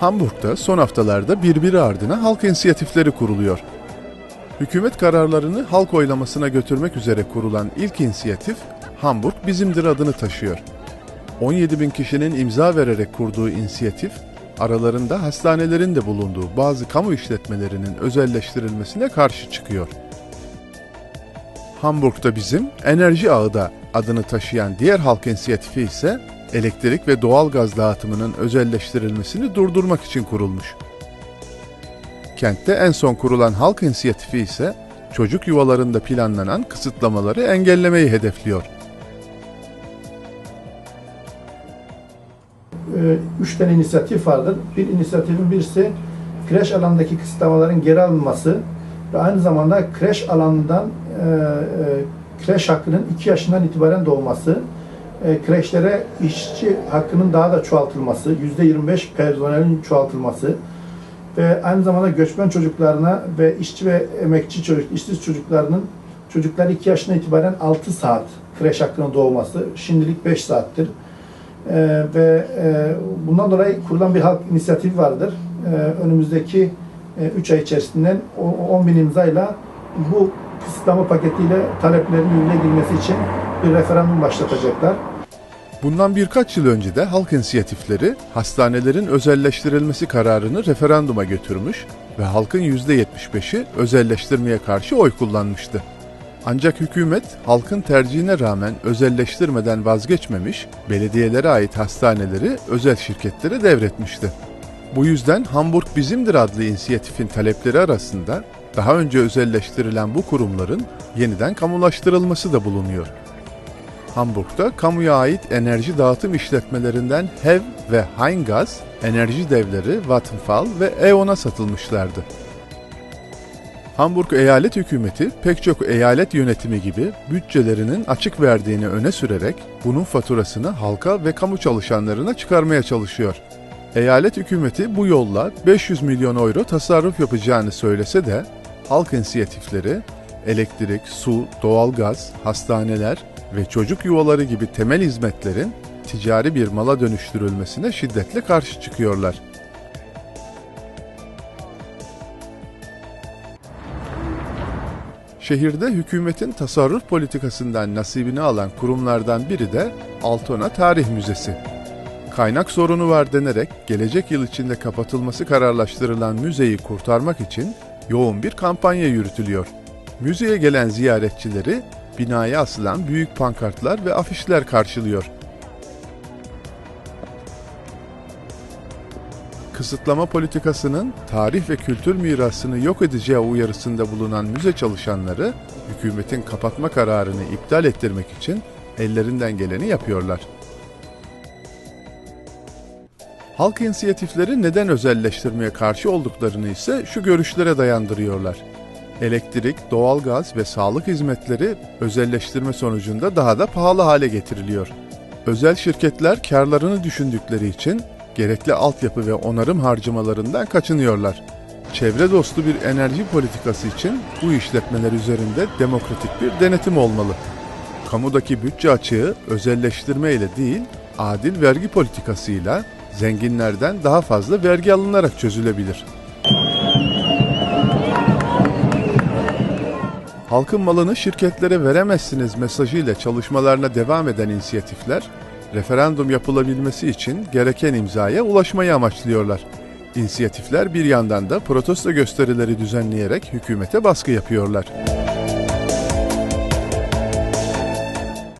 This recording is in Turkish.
Hamburg'da son haftalarda birbiri ardına halk inisiyatifleri kuruluyor. Hükümet kararlarını halk oylamasına götürmek üzere kurulan ilk inisiyatif Hamburg Bizimdir adını taşıyor. 17 bin kişinin imza vererek kurduğu inisiyatif, aralarında hastanelerin de bulunduğu bazı kamu işletmelerinin özelleştirilmesine karşı çıkıyor. Hamburg'da bizim Enerji Ağı da adını taşıyan diğer halk inisiyatifi ise elektrik ve doğal gaz dağıtımının özelleştirilmesini durdurmak için kurulmuş. Kentte en son kurulan halk inisiyatifi ise çocuk yuvalarında planlanan kısıtlamaları engellemeyi hedefliyor. e, üç tane inisiyatif vardır. Bir inisiyatifin birisi kreş alanındaki kısıtlamaların geri alınması ve aynı zamanda kreş alanından e, e, kreş hakkının 2 yaşından itibaren doğması, e, kreşlere işçi hakkının daha da çoğaltılması, %25 personelin çoğaltılması ve aynı zamanda göçmen çocuklarına ve işçi ve emekçi çocuk, işsiz çocuklarının çocuklar 2 yaşından itibaren 6 saat kreş hakkının doğması, şimdilik 5 saattir. Ee, ve e, bundan dolayı kurulan bir halk inisiyatifi vardır. Ee, önümüzdeki 3 ay içerisinden o- 10 bin imzayla bu kısıtlama paketiyle taleplerin yürürlüğe girmesi için bir referandum başlatacaklar. Bundan birkaç yıl önce de halk inisiyatifleri hastanelerin özelleştirilmesi kararını referanduma götürmüş ve halkın %75'i özelleştirmeye karşı oy kullanmıştı. Ancak hükümet halkın tercihine rağmen özelleştirmeden vazgeçmemiş, belediyelere ait hastaneleri özel şirketlere devretmişti. Bu yüzden Hamburg Bizimdir adlı inisiyatifin talepleri arasında daha önce özelleştirilen bu kurumların yeniden kamulaştırılması da bulunuyor. Hamburg'da kamuya ait enerji dağıtım işletmelerinden HEV ve Heingaz, enerji devleri Vattenfall ve E.ON'a satılmışlardı. Hamburg eyalet hükümeti pek çok eyalet yönetimi gibi bütçelerinin açık verdiğini öne sürerek bunun faturasını halka ve kamu çalışanlarına çıkarmaya çalışıyor. Eyalet hükümeti bu yolla 500 milyon euro tasarruf yapacağını söylese de halk inisiyatifleri elektrik, su, doğalgaz, hastaneler ve çocuk yuvaları gibi temel hizmetlerin ticari bir mala dönüştürülmesine şiddetle karşı çıkıyorlar. Şehirde hükümetin tasarruf politikasından nasibini alan kurumlardan biri de Altona Tarih Müzesi. Kaynak sorunu var denerek gelecek yıl içinde kapatılması kararlaştırılan müzeyi kurtarmak için yoğun bir kampanya yürütülüyor. Müzeye gelen ziyaretçileri binaya asılan büyük pankartlar ve afişler karşılıyor. Kısıtlama politikasının tarih ve kültür mirasını yok edeceği uyarısında bulunan müze çalışanları hükümetin kapatma kararını iptal ettirmek için ellerinden geleni yapıyorlar. Halk inisiyatifleri neden özelleştirmeye karşı olduklarını ise şu görüşlere dayandırıyorlar. Elektrik, doğalgaz ve sağlık hizmetleri özelleştirme sonucunda daha da pahalı hale getiriliyor. Özel şirketler karlarını düşündükleri için gerekli altyapı ve onarım harcamalarından kaçınıyorlar. Çevre dostu bir enerji politikası için bu işletmeler üzerinde demokratik bir denetim olmalı. Kamudaki bütçe açığı özelleştirme ile değil, adil vergi politikasıyla zenginlerden daha fazla vergi alınarak çözülebilir. Halkın malını şirketlere veremezsiniz mesajıyla çalışmalarına devam eden inisiyatifler, referandum yapılabilmesi için gereken imzaya ulaşmayı amaçlıyorlar. İnisiyatifler bir yandan da protesto gösterileri düzenleyerek hükümete baskı yapıyorlar.